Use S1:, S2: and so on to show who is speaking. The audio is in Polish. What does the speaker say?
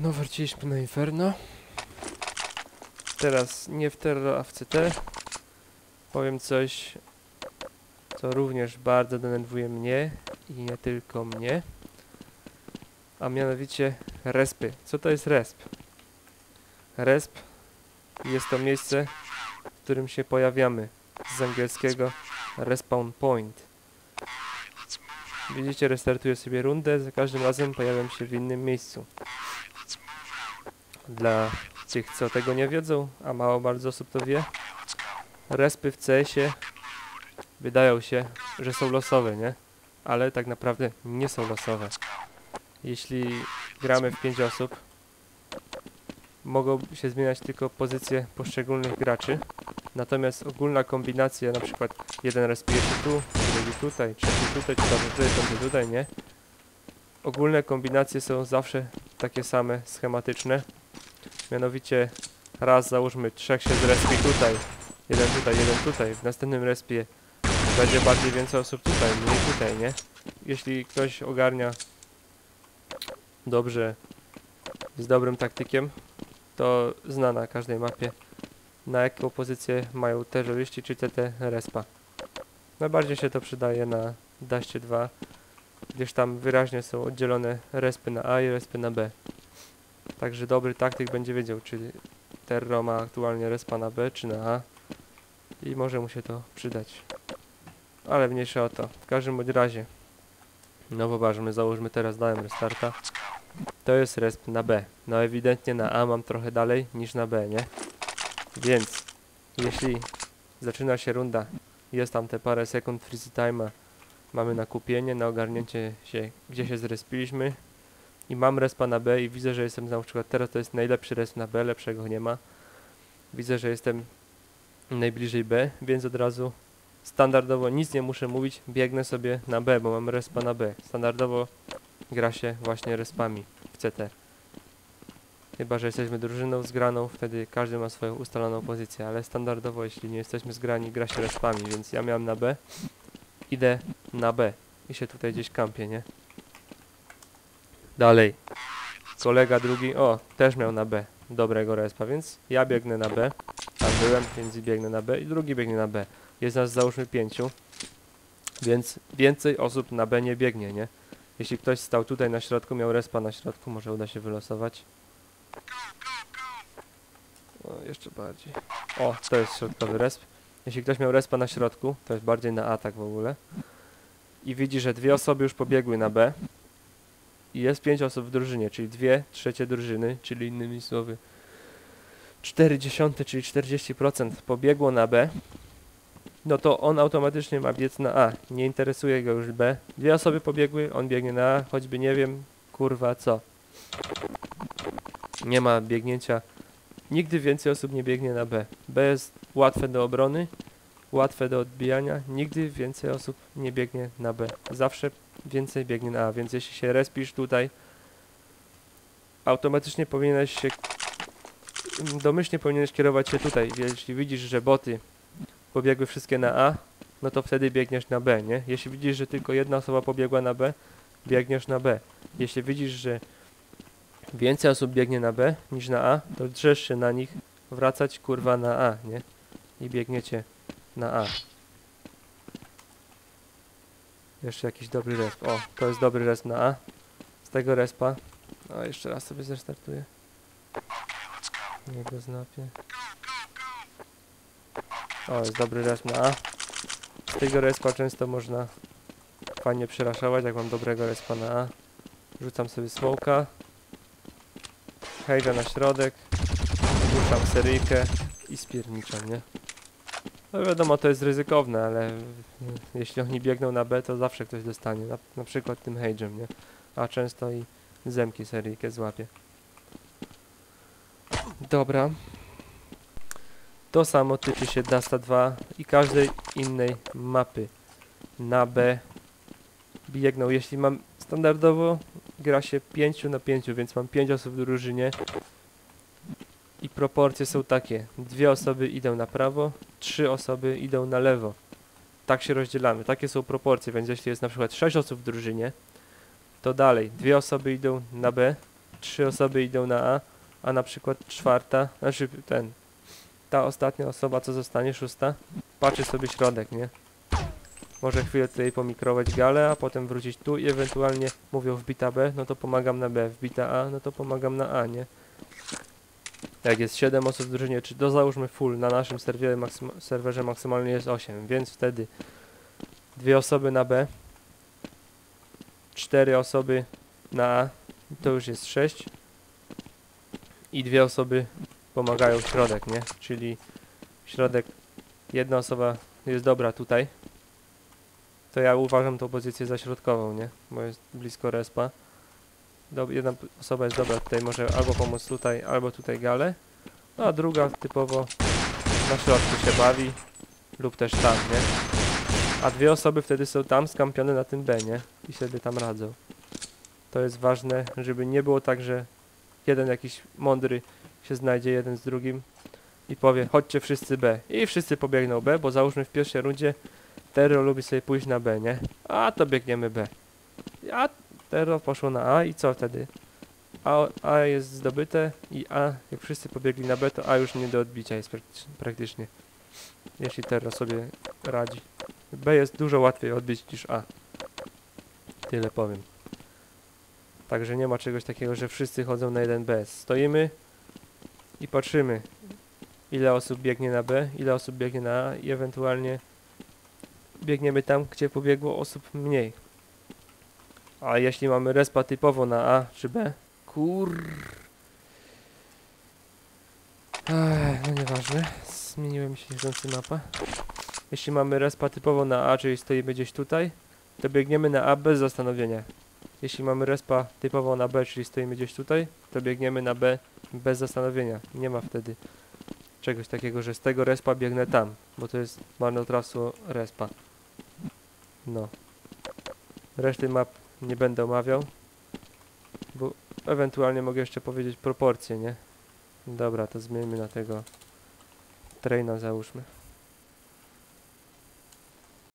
S1: No, wróciliśmy na Inferno. Teraz nie w Terro, a w CT. Powiem coś, co również bardzo denerwuje mnie i nie tylko mnie. A mianowicie respy. Co to jest resp? Resp jest to miejsce, w którym się pojawiamy. Z angielskiego respawn point. Widzicie, restartuję sobie rundę, za każdym razem pojawiam się w innym miejscu. Dla tych, co tego nie wiedzą, a mało bardzo osób to wie, respy w CS-ie wydają się, że są losowe, nie? Ale tak naprawdę nie są losowe. Jeśli gramy w 5 osób, mogą się zmieniać tylko pozycje poszczególnych graczy. Natomiast ogólna kombinacja, na przykład jeden respije się tu, drugi tutaj, trzeci tutaj, czwarty tutaj, piąty tutaj, nie? Ogólne kombinacje są zawsze takie same, schematyczne. Mianowicie raz załóżmy trzech się zrespi tutaj, jeden tutaj, jeden tutaj, w następnym respie będzie bardziej więcej osób tutaj, mniej tutaj, nie? Jeśli ktoś ogarnia dobrze, z dobrym taktykiem, to zna na każdej mapie na jaką pozycję mają terroryści czy TT respa. Najbardziej się to przydaje na Daście 2, gdyż tam wyraźnie są oddzielone respy na A i respy na B. Także dobry taktyk będzie wiedział, czy Terro ma aktualnie respa na B czy na A i może mu się to przydać. Ale mniejsza o to. W każdym razie, no poważmy, załóżmy teraz dałem restarta. To jest resp na B. No ewidentnie na A mam trochę dalej niż na B, nie? Więc jeśli zaczyna się runda, jest tam te parę sekund freeze time'a, mamy na kupienie, na ogarnięcie się, gdzie się zrespiliśmy i mam respa na B i widzę, że jestem na przykład teraz to jest najlepszy resp na B, lepszego nie ma. Widzę, że jestem najbliżej B, więc od razu standardowo nic nie muszę mówić, biegnę sobie na B, bo mam respa na B. Standardowo gra się właśnie respami w CT. Chyba, że jesteśmy drużyną zgraną, wtedy każdy ma swoją ustaloną pozycję, ale standardowo, jeśli nie jesteśmy zgrani, gra się respami, więc ja miałem na B, idę na B i się tutaj gdzieś kampię, nie? Dalej. Kolega drugi, o, też miał na B dobrego respa, więc ja biegnę na B, tam byłem, więc biegnę na B i drugi biegnie na B. Jest nas załóżmy pięciu, więc więcej osób na B nie biegnie, nie? Jeśli ktoś stał tutaj na środku, miał respa na środku, może uda się wylosować. O, jeszcze bardziej. O, to jest środkowy resp. Jeśli ktoś miał respa na środku, to jest bardziej na atak w ogóle. I widzi, że dwie osoby już pobiegły na B. I jest pięć osób w drużynie, czyli dwie trzecie drużyny, czyli innymi słowy 40, czyli 40% pobiegło na B. No to on automatycznie ma biec na A. Nie interesuje go już B. Dwie osoby pobiegły, on biegnie na A, choćby nie wiem, kurwa co. Nie ma biegnięcia. Nigdy więcej osób nie biegnie na B. B jest łatwe do obrony, łatwe do odbijania. Nigdy więcej osób nie biegnie na B. Zawsze więcej biegnie na A. Więc jeśli się respisz tutaj, automatycznie powinieneś się domyślnie powinieneś kierować się tutaj. Jeśli widzisz, że boty pobiegły wszystkie na A, no to wtedy biegniesz na B, nie? Jeśli widzisz, że tylko jedna osoba pobiegła na B, biegniesz na B. Jeśli widzisz, że więcej osób biegnie na B niż na A, to drzesz się na nich, wracać kurwa na A, nie? I biegniecie na A. Jeszcze jakiś dobry resp. O, to jest dobry resp na A. Z tego respa. O, jeszcze raz sobie zrestartuję. Nie go znapię. O, jest dobry resp na A. Tego respa często można fajnie przeraszować, jak mam dobrego respa na A. Rzucam sobie smoka. Hejda na środek. Ruszam seryjkę i spierniczam, nie? No wiadomo, to jest ryzykowne, ale jeśli oni biegną na B, to zawsze ktoś dostanie. Na, na przykład tym hejdżem, nie? A często i zemki seryjkę złapie. Dobra. To samo tyczy się Dasta 2 i każdej innej mapy. Na B biegną. Jeśli mam standardowo gra się 5 na 5, więc mam 5 osób w drużynie i proporcje są takie. Dwie osoby idą na prawo, trzy osoby idą na lewo. Tak się rozdzielamy. Takie są proporcje, więc jeśli jest na przykład 6 osób w drużynie, to dalej dwie osoby idą na B, trzy osoby idą na A, a na przykład czwarta, znaczy ten, ta ostatnia osoba, co zostanie, szósta, patrzy sobie środek, nie? Może chwilę tutaj pomikrować galę, a potem wrócić tu i ewentualnie mówią wbita B, no to pomagam na B, wbita A, no to pomagam na A, nie? Jak jest 7 osób w drużynie, czy to załóżmy full, na naszym serwerze, serwerze maksymalnie jest 8, więc wtedy dwie osoby na B, cztery osoby na A, to już jest 6 i dwie osoby pomagają w środek, nie? Czyli środek, jedna osoba jest dobra tutaj, to ja uważam tą pozycję za środkową, nie? Bo jest blisko respa. Dob jedna osoba jest dobra tutaj, może albo pomóc tutaj, albo tutaj gale, no a druga typowo na środku się bawi lub też tam, nie? A dwie osoby wtedy są tam skampione na tym B, nie? I sobie tam radzą. To jest ważne, żeby nie było tak, że jeden jakiś mądry się znajdzie jeden z drugim i powie chodźcie wszyscy B i wszyscy pobiegną B, bo załóżmy w pierwszej rundzie Terro lubi sobie pójść na B, nie? A to biegniemy B. A Terro poszło na A i co wtedy? A, A jest zdobyte i A, jak wszyscy pobiegli na B, to A już nie do odbicia jest praktycz- praktycznie. Jeśli Terro sobie radzi. B jest dużo łatwiej odbić niż A. Tyle powiem. Także nie ma czegoś takiego, że wszyscy chodzą na 1B. Stoimy i patrzymy, ile osób biegnie na B, ile osób biegnie na A i ewentualnie biegniemy tam, gdzie pobiegło osób mniej. A jeśli mamy respa typowo na A czy B, kur... No nieważne, zmieniłem mi się niechcący mapa. Jeśli mamy respa typowo na A, czyli stoimy gdzieś tutaj, to biegniemy na A bez zastanowienia. Jeśli mamy respa typowo na B, czyli stoimy gdzieś tutaj, to biegniemy na B bez zastanowienia. Nie ma wtedy czegoś takiego, że z tego respa biegnę tam, bo to jest marnotrawstwo respa. No. Reszty map nie będę omawiał, bo ewentualnie mogę jeszcze powiedzieć proporcje, nie? Dobra, to zmieńmy na tego traina załóżmy.